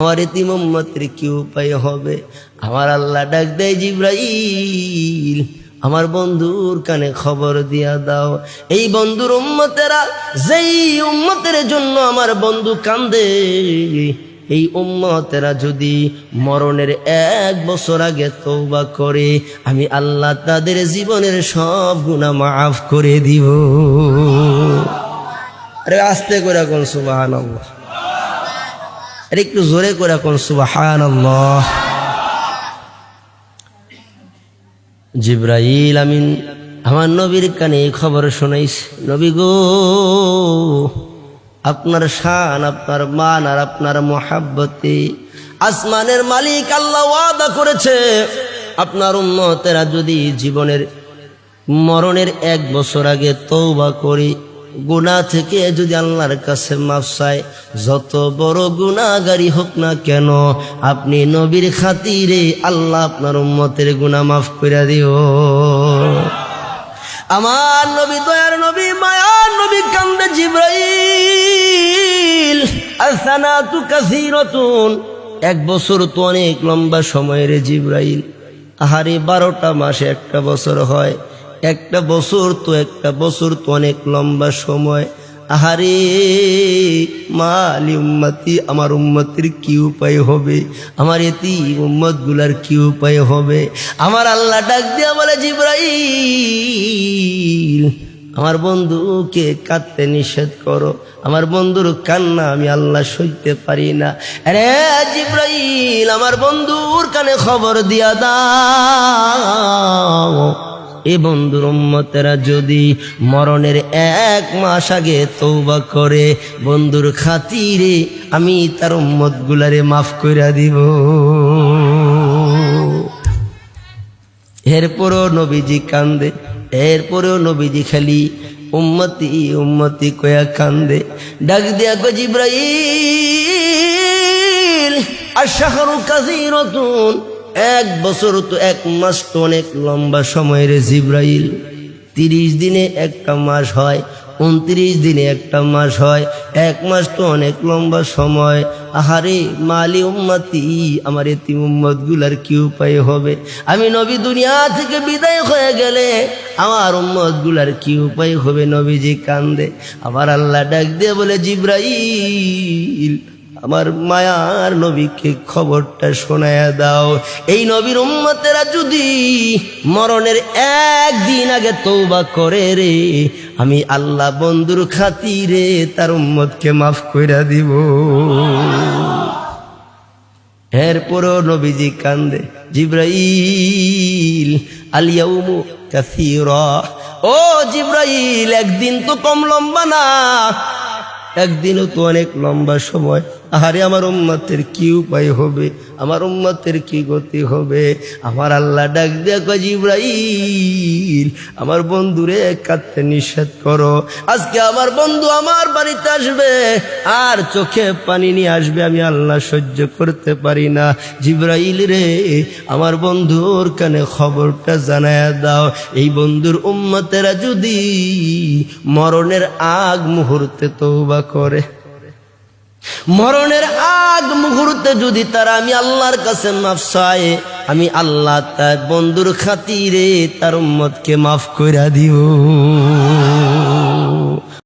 আমার এতিম উম্মতের কি উপায় হবে? আমার আল্লাহ ডাক দেয় জিব্রাইল, আমার বন্ধুর কানে খবর দিয়া দাও। এই বন্ধুর উম্মতেরা, যেই উম্মতের জন্য আমার বন্ধু কান্দে, এই উম্মতেরা যদি মরণের এক বছর আগে তৌবা করে, আমি আল্লাহ তাদের জীবনের সব গুণা মাফ করে দিব। আরে আস্তে করে কোন আল্লাহ আর একটু জোরে করে কোন সুবাহান জিব্রাইল আমিন, আমার নবীর কানে এই খবর শোনাইস নবী গো, আপনার শান, আপনার মান আর আপনার মহাব্বতে আসমানের মালিক আল্লাহ ওয়াদা করেছে, আপনার উন্নতেরা যদি জীবনের মরণের এক বছর আগে তৌবা করি গুণা থেকে যদি আল্লাহর কাছে মাফ চায়, যত বড় গুণাগারি হোক না কেন, আপনি নবীর খাতিরে আল্লাহ আপনার উম্মতের গুণা মাফ করে দিও। আমার নবী দয়ার নবী, মায়ার নবী কান্দে জিব্রাইল। আসানা তু কাসিরতুন। এক বছর তো অনেক লম্বা সময়ের জিব্রাইল। আহারে বারোটা মাসে একটা বছর হয়। একটা বছর তো একটা বছর তো অনেক লম্বা সময়। আহারে, মালি উম্মতি, আমার উম্মতির কি উপায় হবে? আমার এতি উম্মতগুলার কি উপায় হবে? আমার আল্লাহ ডাক দিয়া বলে, জিব্রাইল, আমার বন্ধুকে কাঁদতে নিষেধ করো। আমার বন্ধুর কান্না আমি আল্লাহ সইতে পারি না। আরে জিব্রাইল, আমার বন্ধুর কানে খবর দিয়া দাও। এ বন্ধুর উম্মতেরা যদি মরণের এক মাস আগে তৌবা করে, বন্ধুর খাতিরে আমি তার উম্মত গুলারে মাফ কইরা দিব। এরপরও নবীজি কান্দে, এরপরেও নবীজি খালি উম্মতি উম্মতি কয়া কান্দে। ডাক দিয়া গো জিব্রাইল আশাহরু কাসীরাতুন এক বছর তো এক মাস তো অনেক লম্বা সময়ের জিব্রাইল। তিরিশ দিনে একটা মাস হয়, উনত্রিশ দিনে একটা মাস হয়, এক মাস তো অনেক লম্বা সময়। আহারে মালি উম্মতি, আমার এতি উম্মতগুলার কি উপায় হবে? আমি নবী দুনিয়া থেকে বিদায় হয়ে গেলে আমার উম্মতগুলার কি উপায় হবে? নবীজি কান্দে, আবার আল্লাহ ডাক দিয়ে বলে, জিব্রাইল আমার মায়ার নবীকে খবরটা শোনায়া দাও। এই নবীর উম্মতেরা যদি মরণের একদিন আগে তৌবা করে রে, আমি আল্লাহ বন্ধুর খাতিরে তার উম্মতকে মাফ কইরা দিব। এরপরও নবীজি কান্দে, জিব্রাইল আলিয়াউমু কাসীরা। ও জিব্রাইল, একদিন তো কম লম্বা না, একদিনও তো অনেক লম্বা সময়। আহারে আমার উম্মতের কি উপায় হবে? আমার উম্মতের কি গতি হবে? আমার আল্লাহ ডাক দেখো জিব্রাইল, আমার বন্ধুরে কাঁদতে নিষেধ করো। আজকে আমার বন্ধু আমার বাড়িতে আসবে, আর চোখে পানি নিয়ে আসবে, আমি আল্লাহ সহ্য করতে পারি না। জিব্রাইল রে, আমার বন্ধুর কানে খবরটা জানায় দাও। এই বন্ধুর উম্মতেরা যদি মরণের আগ মুহূর্তে তৌবা করে। মরণের আগ মুহূর্তে যদি তারা আমি আল্লাহর কাছে মাফ চায়, আমি আল্লাহ তার বন্ধুর খাতিরে তার উম্মতকে মাফ করে দিব।